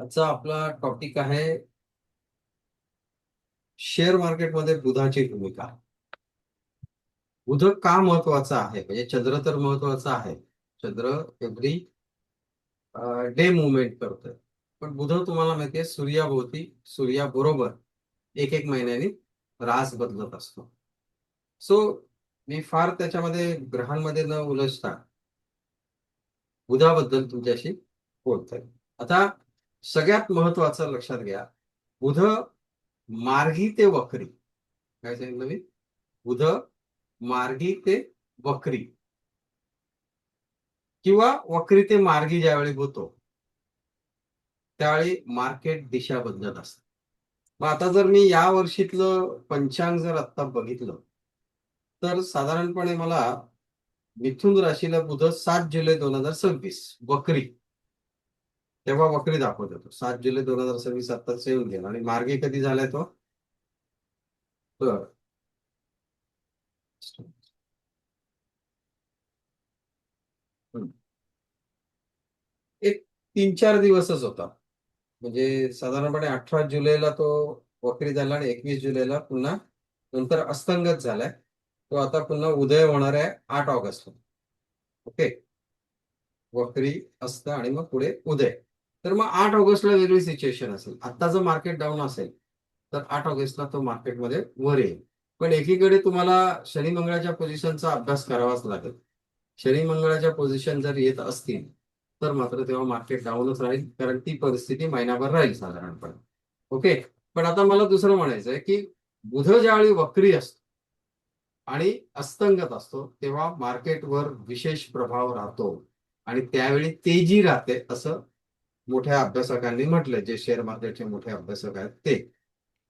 आजचा आपला टॉपिक आहे शेअर मार्केटमध्ये बुधाची भूमिका. बुध का महत्त्वाचा आहे? म्हणजे चंद्र तर महत्त्वाचा आहे. चंद्र एव्हरी डे मुवमेंट करतोय. पण बुध तुम्हाला माहितीये सूर्याभोवती सूर्याबरोबर एक एक महिन्याने रास बदलत असतो. सो मी फार त्याच्यामध्ये ग्रहांमध्ये न उलझता बुधाबद्दल तुमच्याशी बोलतोय. आता सगळ्यात महत्वाचं लक्षात घ्या. बुध मार्गी ते वक्री. काय सांगितलं मी? बुध मार्गी ते वक्री. किंवा वक्री ते मार्गी ज्यावेळी होतो त्यावेळी मार्केट दिशा बदलत असत. मग आता जर मी या वर्षीतलं पंचांग जर आता बघितलं तर साधारणपणे मला मिथुन राशीला बुध सात जुलै दोन हजार सव्वीस वक्री. तेव्हा वक्री दाखवत होतो. सात जुलै दोन हजार सव्वीस आत्ताच येऊन गेला आणि मार्गे कधी झालाय तो? एक तीन चार दिवसच होता. म्हणजे साधारणपणे अठरा जुलैला तो वक्री झाला आणि एकवीस जुलैला पुन्हा नंतर अस्तंगत झालाय. तो आता पुन्हा उदय होणार आहे आठ ऑगस्टला ओके. वक्री असतं आणि मग पुढे उदय. तर मग आठ ऑगस्टला वेगळी सिच्युएशन असेल. आता जर मार्केट डाऊन असेल तर आठ ऑगस्टला तो मार्केटमध्ये वर येईल. पण एकीकडे तुम्हाला शनी मंगळाच्या पोझिशनचा अभ्यास करावाच लागेल. शनी मंगळाच्या पोझिशन जर येत असतील तर मात्र तेव्हा मार्केट डाऊनच राहील कारण ती परिस्थिती महिनाभर राहील साधारणपणे. ओके पण आता मला दुसरं म्हणायचं आहे की बुध ज्यावेळी वक्री असतो आणि अस्तंगत असतो तेव्हा मार्केटवर विशेष प्रभाव राहतो. आणि त्यावेळी तेजी राहते असं मोठ्या अभ्यासकांनी म्हटलंय जे शेअर मार्केटचे मोठे अभ्यासक आहेत ते.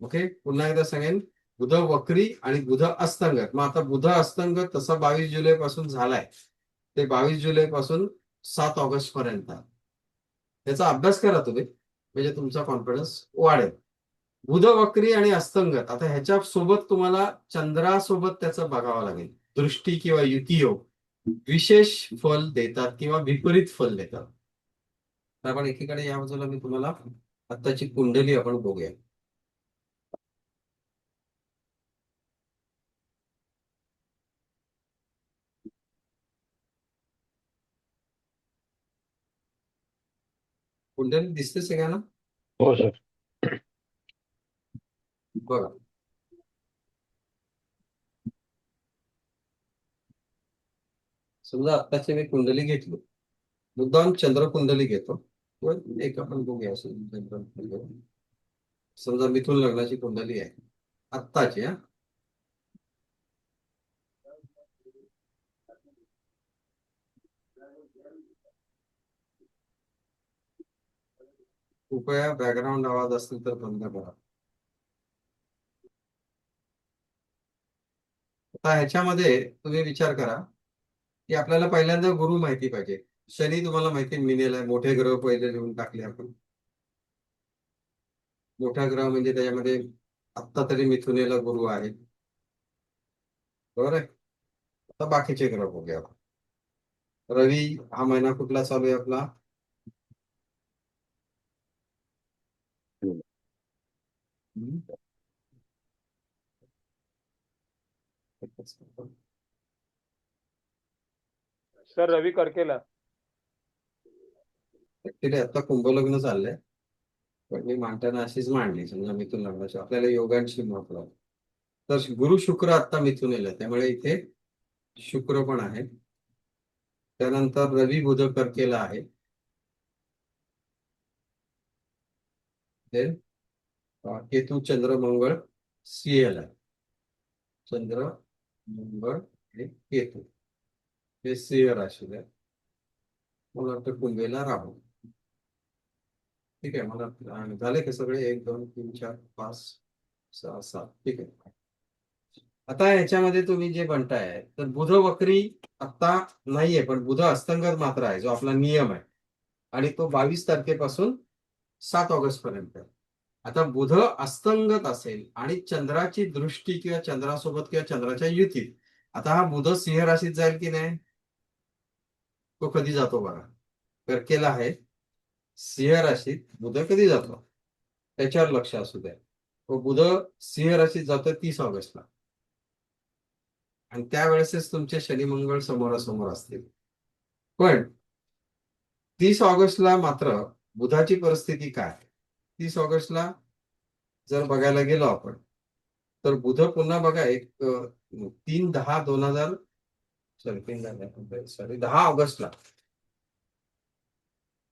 ओके पुन्हा एकदा सांगेन बुध वक्री आणि बुध अस्तंगत. मग आता बुध अस्तंगत तसा बावीस जुलै पासून झालाय. ते बावीस जुलै पासून सात ऑगस्ट पर्यंत. त्याचा अभ्यास करा तुम्ही म्हणजे तुमचा कॉन्फिडन्स वाढेल. बुध वक्री आणि अस्तंगत आता ह्याच्या सोबत तुम्हाला चंद्रासोबत त्याचं बघावं लागेल. दृष्टी किंवा युतीयोग विशेष फल देतात किंवा विपरीत फल देतात. आपण एकीकडे या बाजूला मी तुम्हाला आत्ताची कुंडली आपण बघूया. कुंडली दिसते सगळ्यांना हो सर. बघा. समजा आत्ताची मी कुंडली घेतली. मुद्दाम चंद्र कुंडली घेतो. एक आपण बघूया समजा मिथुन लग्नाची कुंडली आहे. आत्ताची हा. कृपया बॅकग्राऊंड आवाज असतील तर बंद करा. आता ह्याच्यामध्ये तुम्ही विचार करा की आपल्याला पहिल्यांदा गुरु माहिती पाहिजे. शनी तुम्हाला माहिती मिनेल आहे मोठे ग्रह पहिले लिहून टाकले आपण. मोठा ग्रह म्हणजे त्याच्यामध्ये आत्ता तरी मिथुनेला गुरु आहे. बरोबर आहे? आता बाकीचे ग्रह बघूया आपण. रवी हा महिना कुठला चालू आहे आपला? सर रवी करकेला. ऍक्च्युली आता कुंभलग्न चाललंय पण मी मांडताना अशीच मांडली समजा मिथून लग्नाची. आपल्याला योगांशी महत्त्व तर गुरु शुक्र आता मिथून येईल त्यामुळे इथे शुक्र पण आहे. त्यानंतर रवी बुध कर्केला आहे. केतू चंद्र मंगळ सीएल आहे चंद्र मंगळ आणि केतू. हे सिंह राशीला आहे मला वाटतं कुंभेला राहू. ठीक आहे मला झाले का सगळे? एक दोन तीन चार पाच सहा सात. ठीक आहे. आता याच्यामध्ये तुम्ही जे म्हणताय तर बुध वक्री आता नाहीये पण बुध अस्तंगत मात्र आहे जो आपला नियम आहे. आणि तो बावीस तारखेपासून सात ऑगस्ट पर्यंत आहे. आता बुध अस्तंगत असेल आणि चंद्राची दृष्टी किंवा चंद्रासोबत किंवा चंद्राच्या युतीत आता हा बुध सिंह राशीत जाईल की नाही? तो कधी जातो बघा. केला आहे. सिंह राशीत बुध कधी जातो? त्याच्यावर लक्ष असू द्या. व बुध सिंह राशीत जातो तीस ऑगस्टला. आणि त्यावेळेसच तुमचे शनी मंगळ समोरासमोर असतील. पण तीस ऑगस्टला मात्र बुधाची परिस्थिती काय? तीस ऑगस्टला जर बघायला गेलो आपण तर बुध पुन्हा बघा एक तीन दहा दोन हजार सॉरी तीन दहा सॉरी दहा ऑगस्टला.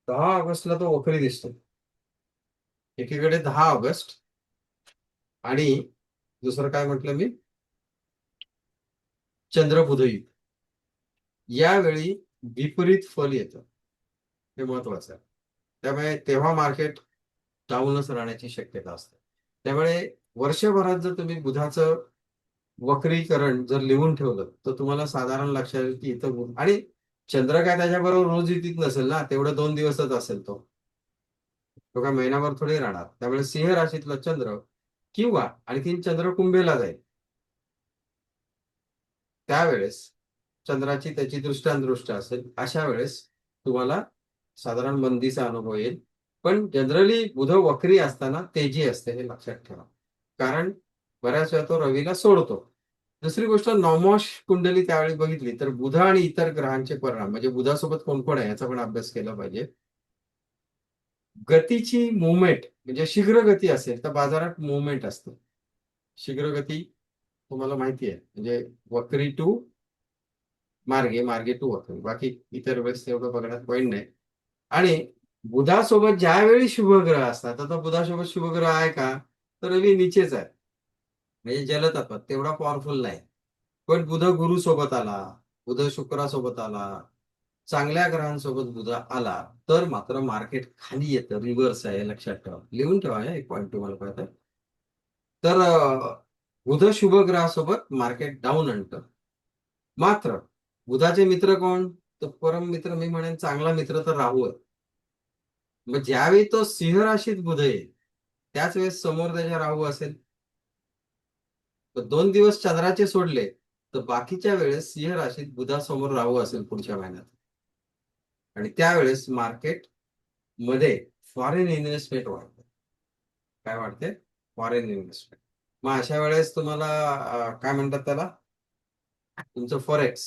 दहा ऑगस्टला तो वखरी दिसतो. एकीकडे दहा ऑगस्ट आणि दुसरं काय म्हटलं मी? चंद्रबुधयुग यावेळी विपरीत फल येतं. हे महत्वाचं आहे. त्यामुळे तेव्हा मार्केट डाऊनच राहण्याची शक्यता असते. त्यामुळे वर्षभरात जर तुम्ही बुधाचं वक्रीकरण जर लिहून ठेवलं तर तुम्हाला साधारण लक्षात येईल की इथं आणि चंद्र काय त्याच्याबरोबर रोज युतीत नसेल ना तेवढं दोन दिवसच असेल तो. तो काय महिनाभर थोडी राहणार. त्यामुळे सिंह राशीतला चंद्र किंवा आणखीन चंद्र कुंभेला जाईल. त्यावेळेस चंद्राची त्याची दृष्टांदृष्ट असेल अशा वेळेस तुम्हाला साधारण मंदीचा अनुभव येईल. पण जनरली बुध वक्री असताना तेजी असते हे लक्षात ठेवा. कारण बऱ्याच वेळा तो रवीला सोडतो. दुसरी गोष्ट नॉमॉश कुंडली त्यावेळी बघितली तर बुध आणि इतर ग्रहांचे परिणाम म्हणजे बुधासोबत कोण कोण आहे याचा पण अभ्यास केला पाहिजे. गतीची मुवमेंट म्हणजे शीघ्र गती असेल तर बाजारात मुवमेंट असते. शीघ्र गती तुम्हाला माहिती आहे म्हणजे वक्री टू मार्गे मार्गे टू वक्री बाकी इतर वेळेस एवढं बघण्यात पॉईंट नाही. आणि बुधासोबत ज्यावेळी शुभग्रह असतात आता बुधासोबत शुभग्रह आहे का? तर रवी नीचेच आहे. म्हणजे जलतत्वात तेवढा पॉवरफुल नाही. पण बुध गुरु सोबत आला बुध शुक्रासोबत आला चांगल्या ग्रहांसोबत बुध आला तर मात्र मार्केट खाली येतं रिव्हर्स आहे लक्षात ठेवा. लिहून ठेवा एक पॉईंट तुम्हाला कळतं. तर बुध शुभ ग्रहासोबत मार्केट डाऊन आणतं. मात्र बुधाचे मित्र कोण? तर परम मित्र मी म्हणेन चांगला मित्र तर राहू आहे. मग ज्यावेळी तो सिंह राशीत बुध येईल त्याच वेळेस समोर त्याच्या राहू असेल. दोन दिवस चंद्राचे सोडले तर बाकीच्या वेळेस सिंह राशीत बुधासमोर राहू असेल पुढच्या महिन्यात. आणि त्यावेळेस मार्केटमध्ये फॉरेन इन्व्हेस्टमेंट वाढते. काय वाटते फॉरेन इन्व्हेस्टमेंट मग अशा वेळेस तुम्हाला काय म्हणतात त्याला? तुमचं फॉरेक्स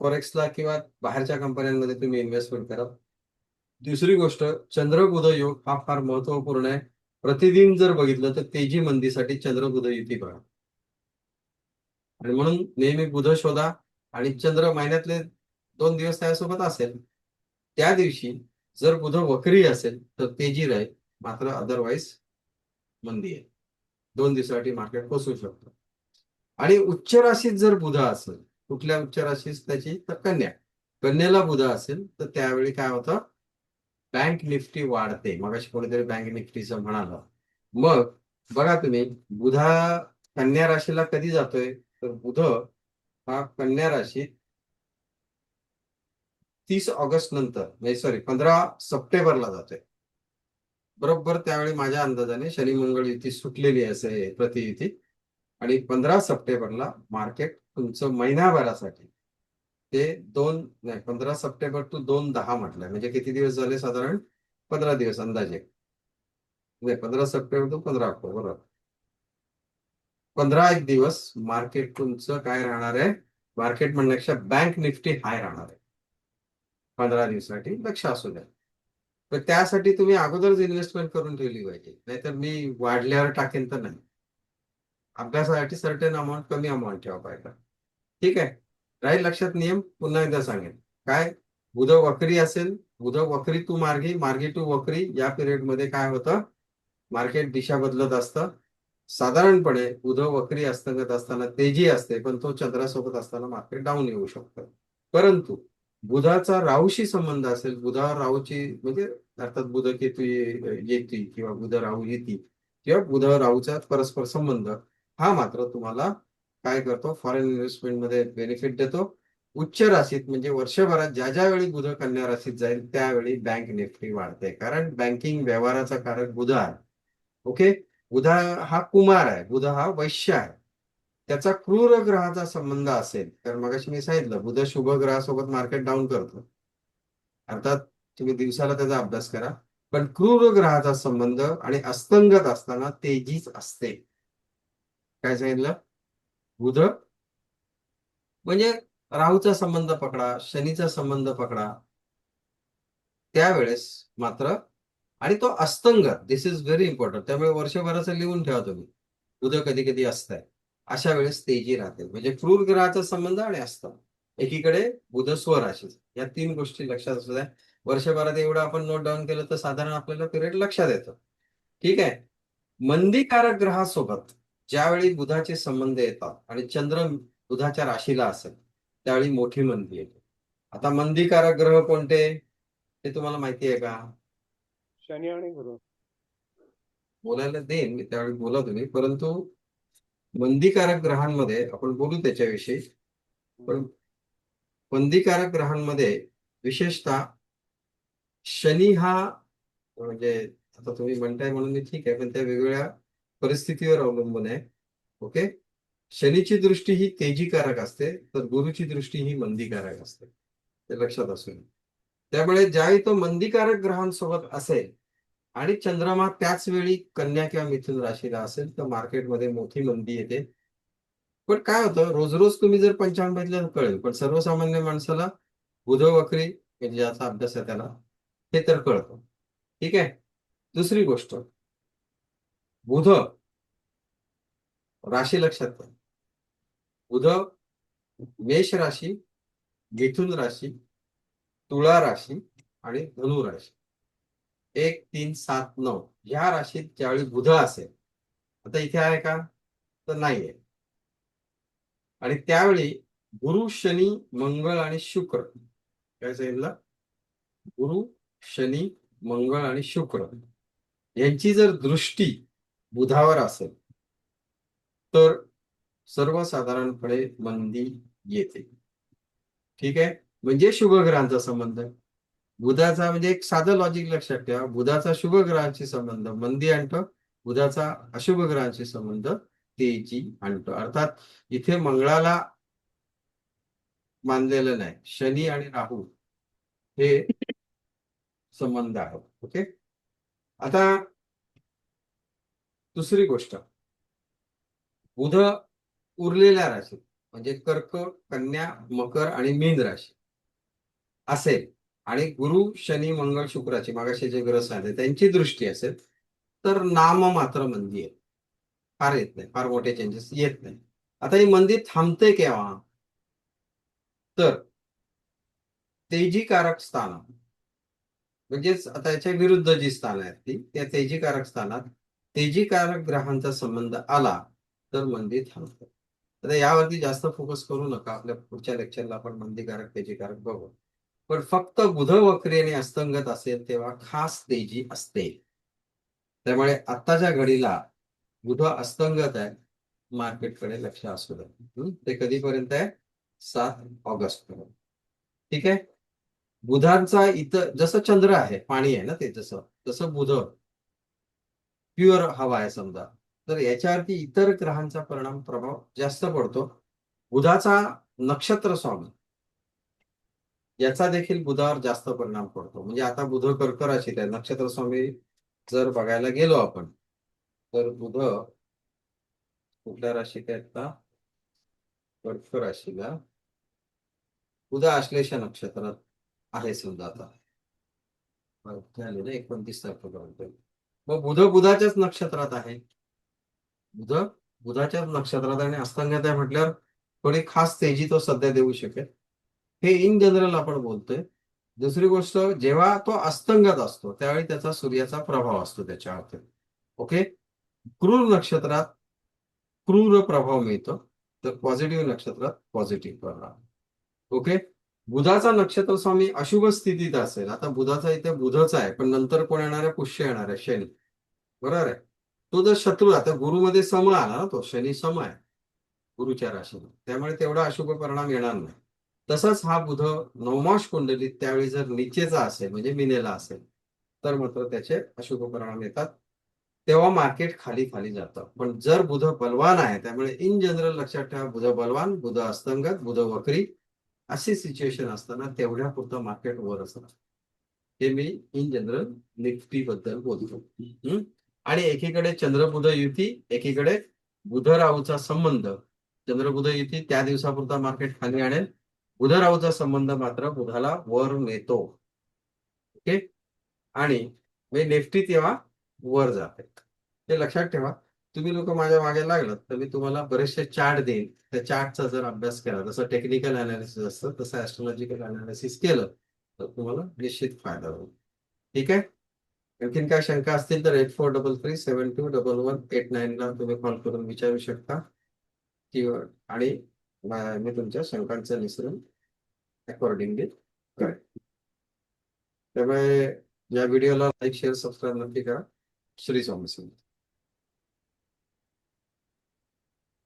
फॉरेक्सला किंवा बाहेरच्या कंपन्यांमध्ये तुम्ही इन्व्हेस्टमेंट करा. दुसरी गोष्ट चंद्रबुध योग हा फार महत्त्वपूर्ण आहे. प्रतिदिन जर बघितलं तर तेजी मंदीसाठी चंद्र बुध युती बघा आणि म्हणून नेहमी बुध शोधा आणि चंद्र महिन्यातले दोन दिवस त्यासोबत असेल त्या दिवशी जर बुध वक्री असेल तर तेजी राहील मात्र अदरवाईज मंदी आहे. दोन दिवसासाठी मार्केट पोचू शकतो. आणि उच्च राशीत जर बुध असेल कुठल्या उच्च राशीत त्याची? तर कन्या. कन्याला बुध असेल तर त्यावेळी काय होतं? बँक निफ्टी वाढते. मगाशी कोणीतरी बँक निफ्टीचं म्हणालं. मग बघा तुम्ही बुधा कन्या राशीला कधी जातोय? तर बुध हा कन्या राशीत तीस ऑगस्ट नंतर म्हणजे सॉरी पंधरा सप्टेंबरला जातोय. बरोबर त्यावेळी माझ्या अंदाजाने शनी मंगळ युती सुटलेली असे प्रतियुती. आणि पंधरा सप्टेंबरला मार्केट तुमचं महिनाभरासाठी ते दोन नाही पंधरा सप्टेंबर टू दोन दहा म्हटलंय. म्हणजे किती दिवस झाले साधारण? पंधरा दिवस अंदाजे. नाही पंधरा सप्टेंबर टू पंधरा ऑक्टोबर बरोबर. पंधरा एक दिवस मार्केट तुमचं काय राहणार आहे? मार्केट म्हणण्यापेक्षा बँक निफ्टी हाय राहणार आहे. पंधरा दिवसासाठी लक्ष असू द्या. तर त्यासाठी तुम्ही अगोदरच इन्व्हेस्टमेंट करून ठेवली पाहिजे. नाहीतर मी वाढल्यावर टाकेन तर नाही. अभ्यासासाठी सर्टन अमाऊंट कमी अमाऊंट ठेवा पाहिजे. ठीक आहे? राहील लक्षात नियम पुन्हा एकदा सांगेन. काय? बुध वक्री असेल बुध वक्री टू मार्गी मार्गी टू वक्री या पिरियडमध्ये काय होतं? मार्केट दिशा बदलत असतं. साधारणपणे बुध वक्री अस्तंगत असताना तेजी असते पण तो चंद्रासोबत असताना मार्केट डाऊन येऊ शकतं. परंतु बुधाचा राहूशी संबंध असेल बुधा राहूची म्हणजे अर्थात बुध केतू ये- येती किंवा बुध राहू येती किंवा बुध राहूचा परस्पर संबंध हा मात्र तुम्हाला काय करतो? फॉरेन इन्व्हेस्टमेंटमध्ये बेनिफिट देतो. उच्च राशीत म्हणजे वर्षभरात ज्या ज्या वेळी बुध कन्या राशीत जाईल त्यावेळी बँक निफ्टी वाढते. कारण बँकिंग व्यवहाराचा कारक बुध आहे. ओके बुध हा कुमार आहे. बुध हा वैश्य आहे. त्याचा क्रूर ग्रहाचा संबंध असेल तर मग मी सांगितलं बुध शुभ ग्रहासोबत मार्केट डाऊन करतो. अर्थात तुम्ही दिवसाला त्याचा अभ्यास करा. पण क्रूर ग्रहाचा संबंध आणि अस्तंगत असताना तेजीच असते. काय सांगितलं? बुध म्हणजे राहूचा संबंध पकडा शनीचा संबंध पकडा. त्यावेळेस मात्र आणि तो अस्तंगत दिस इज व्हेरी इम्पॉर्टंट त्यामुळे वर्षभराचं लिहून ठेवा तुम्ही. बुध कधी कधी असतंय. अशा वेळेस तेजी राहते. म्हणजे क्रूर ग्रहाचा संबंध आणि असतं एकीकडे बुध स्वराशी या तीन गोष्टी लक्षात असू द्या. वर्षभरात एवढं आपण नोट डाऊन केलं तर साधारण आपल्याला पिरियड लक्षात येतं. ठीक आहे? मंदीकारक ग्रहासोबत ज्यावेळी बुधाचे संबंध येतात आणि चंद्र बुधाच्या राशीला असेल त्यावेळी मोठी मंदी येते. आता मंदीकारक ग्रह कोणते? ते तुम्हाला माहिती आहे का? शनी आणि गुरु. बोलायला देईन मी त्यावेळी बोला तुम्ही. परंतु मंदीकारक ग्रहांमध्ये आपण बोलू त्याच्याविषयी पण मंदीकारक ग्रहांमध्ये विशेषतः शनी हा म्हणजे आता तुम्ही म्हणताय म्हणून मी ठीक आहे पण त्या वेगवेगळ्या परिस्थितीवर अवलंबून आहे. ओके? शनीची दृष्टी ही तेजीकारक असते तर गुरुची दृष्टी ही मंदीकारक असते. ते लक्षात असू नये. त्यामुळे ज्यावेळी तो मंदीकारक ग्रहांसोबत असेल आणि चंद्रमा त्याच वेळी कन्या किंवा मिथुन राशीला असेल तर मार्केटमध्ये मोठी मंदी येते. पण काय होतं रोज रोज तुम्ही जर पंचांग बघितलं तर कळेल पण सर्वसामान्य माणसाला बुध वक्री म्हणजे ज्याचा अभ्यास आहे त्याला हे तर कळतं. ठीक आहे? दुसरी गोष्ट बुध राशी लक्षात घ्या बुध मेष राशी मिथुन राशी तुळा राशी आणि धनु राशी. एक तीन सात नऊ. ह्या राशीत ज्यावेळी बुध असेल आता इथे आहे का? तर नाहीये. आणि त्यावेळी गुरु शनी मंगळ आणि शुक्र. काय सांगितलं? गुरु शनी मंगळ आणि शुक्र. यांची जर दृष्टी बुधावर असेल. तर सर्वसाधारणपणे मंदी येते. ठीक आहे? म्हणजे शुभ ग्रहांचा संबंध. बुधाचा म्हणजे एक साधं लॉजिक लक्षात ठेवा. बुधाचा शुभ ग्रहांशी संबंध मंदी आणतो बुधाचा अशुभ ग्रहांशी संबंध तेजी आणतो अर्थात इथे मंगळाला मानलेलं नाही. शनी आणि राहू हे संबंध आहेत. ओके? आता दुसरी गोष्ट. बुध उरलेल्या राशीत म्हणजे कर्क कन्या मकर आणि मीन राशी असेल. आणि गुरु शनी मंगळ शुक्राची मागाशी जे ग्रह सांगितले त्यांची दृष्टी असेल तर नाम मात्र मंदी आहे. फार येत नाही फार मोठे चेंजेस येत नाही. आता ही मंदी थांबते केव्हा? तर तेजीकारक स्थान म्हणजेच आता याच्या विरुद्ध जी स्थान आहेत ती त्या तेजीकारक स्थानात तेजीकारक ग्रहांचा संबंध आला तर मंदी थांबतो. आता यावरती जास्त फोकस करू नका. आपल्या पुढच्या लेक्चरला आपण मंदीकारक तेजीकारक बघू. पण फक्त बुध वक्रियेने अस्तंगत असेल तेव्हा खास तेजी असते. त्यामुळे आत्ताच्या घडीला बुध अस्तंगत आहे मार्केटकडे लक्ष असू द्या ते कधीपर्यंत आहे? सात ऑगस्ट पर्यंत. ठीक आहे? बुधांचा इतर जसं चंद्र आहे पाणी आहे ना ते जसं तसं बुध प्युअर हवा आहे समजा. तर याच्यावरती इतर ग्रहांचा परिणाम प्रभाव जास्त पडतो. बुधाचा नक्षत्र स्वामी. याचा देखील बुधावर जास्त परिणाम पडतो. म्हणजे आता बुध कर्क राशीत आहे. नक्षत्र स्वामी जर बघायला गेलो आपण तर बुध कुठल्या राशीत आहेत का कर्क राशीला. बुध आश्लेष नक्षत्रात आहे समजा आता. झाले ना एकोणतीस तारखेपर्यंत. मग बुध बुधाच्याच नक्षत्रात आहे. बुध बुधाच्याच नक्षत्रात आणि अस्तंगात आहे म्हटल्यावर थोडी खास तेजी तो सध्या देऊ शकेल. हे इन जनरल आपण बोलतोय. दुसरी गोष्ट जेव्हा तो अस्तंगत असतो त्यावेळी त्याचा सूर्याचा प्रभाव असतो त्याच्यावरती ओके? क्रूर नक्षत्रात क्रूर प्रभाव मिळतो. तर पॉझिटिव्ह नक्षत्रात पॉझिटिव्ह प्रभाव. ओके? बुधाचा नक्षत्र स्वामी अशुभ स्थितीत असेल. आता बुधाचा इथे बुधच आहे पण नंतर कोण येणार? आहे पुष्य येणार आहे शनी. बरोबर आहे? तो जर शत्रू आता गुरुमध्ये सम आला ना तो शनी सम आहे. गुरुच्या राशीला त्यामुळे तेवढा अशुभ परिणाम येणार नाही. तसाच हा बुध नवमाश कुंडलीत त्यावेळी जर निचेचा असेल म्हणजे मिनेला असेल तर मात्र त्याचे अशुभ परिणाम येतात. तेव्हा मार्केट खाली खाली जातं. पण जर बुध बलवान आहे त्यामुळे इन जनरल लक्षात ठेवा बुध बलवान बुध अस्तंगत बुध वक्री अशी सिच्युएशन असताना तेवढ्या पुरतं मार्केट वर असणार हे मी इन जनरल निफ्टी बद्दल बोलतो आणि एकीकडे चंद्रबुध युती एकीकडे बुध राहूचा संबंध. चंद्रबुध युती त्या दिवसापुरता मार्केट खाली आणेल. बुध राहूचा संबंध मात्र बुधाला वर नेतो. ओके आणि मी निफ्टी तेव्हा वर जाते. ते लक्षात ठेवा. तुम्ही लोक माझ्या मागे लागलात तर मी तुम्हाला बरेचसे चार्ट देईन. त्या चार्टचा जर अभ्यास केला जसं टेक्निकल अनालिसिस असतं तसं ऍस्ट्रॉलॉजिकल अनालिसिस केलं तर तुम्हाला निश्चित फायदा होईल. ठीक आहे? आणखीन काय शंका असतील तर eight four double three seven two double one eight नाईनला तुम्ही कॉल करून विचारू शकता. किंवा आणि मी तुमच्या शंकांचं निसरून अकॉर्डिंगली करेन. त्यामुळे या व्हिडिओला लाईक शेअर सबस्क्राईब नक्की करा. श्री स्वामी समर्थ.